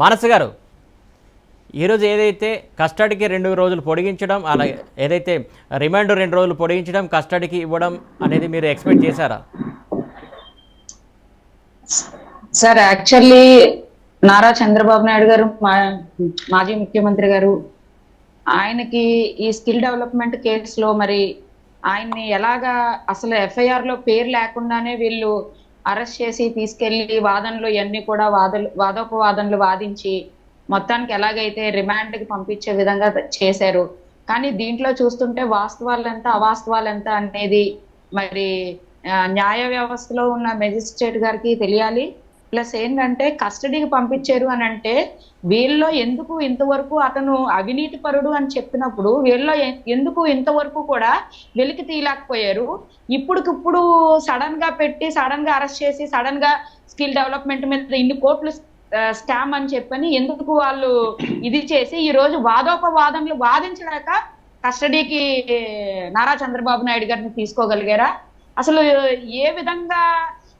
మానస గారు ఈరోజు ఏదైతే కస్టడీకి రెండు రోజులు పొడిగించడం అలాగే ఏదైతే రిమాండ్ రెండు రోజులు పొడిగించడం కస్టడీకి ఇవ్వడం అనేది మీరు ఎక్స్పెక్ట్ చేశారా? సార్ యాక్చువల్లీ నారా చంద్రబాబు నాయుడు గారు మా- మాజీ ముఖ్యమంత్రి గారు ఆయనకి ఈ స్కిల్ డెవలప్మెంట్ కేసులో మరి ఆయన్ని ఎలాగా అసలు ఎఫ్ఐఆర్లో పేరు లేకుండానే వీళ్ళు అరెస్ట్ చేసి తీసుకెళ్ళి వాదనలు ఇవన్నీ కూడా వాదలు వాదోపవాదనలు వాదించి మొత్తానికి ఎలాగైతే రిమాండ్కి పంపించే విధంగా చేశారు. కానీ దీంట్లో చూస్తుంటే వాస్తవాలు ఎంత అవాస్తవాలు ఎంత అనేది మరి న్యాయ వ్యవస్థలో ఉన్న మెజిస్ట్రేట్ గారికి తెలియాలి. ప్లస్ ఏంటంటే కస్టడీకి పంపించారు అని అంటే వీళ్ళలో ఎందుకు ఇంతవరకు అతను అవినీతి పరుడు అని చెప్పినప్పుడు వీళ్ళలో ఎందుకు ఇంతవరకు కూడా వెలికి తీయలేకపోయారు? ఇప్పుడుకిప్పుడు సడన్గా పెట్టి సడన్గా అరెస్ట్ చేసి సడన్గా స్కిల్ డెవలప్మెంట్ మీద ఇన్ని కోట్లు స్కామ్ అని చెప్పని ఎందుకు వాళ్ళు ఇది చేసి ఈ రోజు వాదోపవాదనలు వాదించలేక కస్టడీకి నారా చంద్రబాబు నాయుడు గారిని తీసుకోగలిగారా? అసలు ఏ విధంగా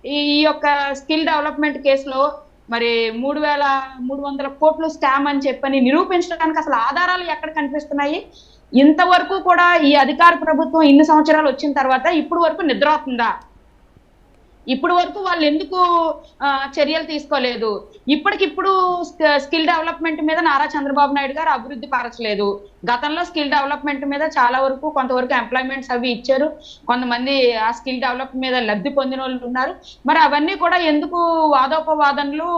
ఈ యొక్క స్కిల్ డెవలప్మెంట్ కేసులో మరి మూడు వేల మూడు వందల కోట్లు స్కామ్ అని చెప్పని నిరూపించడానికి అసలు ఆధారాలు ఎక్కడ కనిపిస్తున్నాయి? ఇంతవరకు కూడా ఈ అధికార ప్రభుత్వం ఇన్ని సంవత్సరాలు వచ్చిన తర్వాత ఇప్పుడు వరకు నిద్ర అవుతుందా ఇప్పుడు వరకు వాళ్ళు ఎందుకు చర్యలు తీసుకోలేదు? ఇప్పటికిప్పుడు స్కిల్ డెవలప్మెంట్ మీద నారా చంద్రబాబు నాయుడు గారు అభివృద్ధి పరచలేదు. గతంలో స్కిల్ డెవలప్మెంట్ మీద చాలా వరకు కొంతవరకు ఎంప్లాయ్మెంట్స్ అవి ఇచ్చారు. కొంతమంది ఆ స్కిల్ డెవలప్ మీద లబ్ధి పొందిన వాళ్ళు ఉన్నారు. మరి అవన్నీ కూడా ఎందుకు వాదోపవాదనలు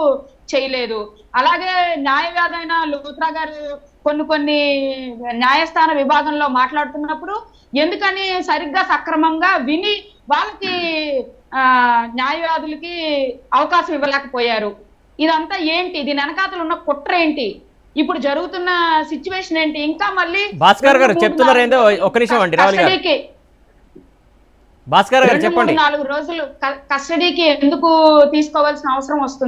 చేయలేదు? అలాగే న్యాయవాదైన లూత్రా గారు కొన్ని కొన్ని న్యాయస్థాన విభాగంలో మాట్లాడుతున్నప్పుడు ఎందుకని సరిగ్గా సక్రమంగా విని వాళ్ళకి న్యాయవాదులకి అవకాశం ఇవ్వలేకపోయారు. ఇదంతా ఏంటి? దీని వెనకాతలు ఉన్న కుట్ర ఏంటి? ఇప్పుడు జరుగుతున్న సిచ్యువేషన్ ఏంటి? ఇంకా మళ్ళీ భాస్కర్ గారు చెప్తున్నారు ఏందో? నిమిషం అండి కస్టడీకి. భాస్కర్ గారు చెప్పండి. నాలుగు రోజులు కస్టడీకి ఎందుకు తీసుకోవాల్సిన అవసరం వస్తుంది?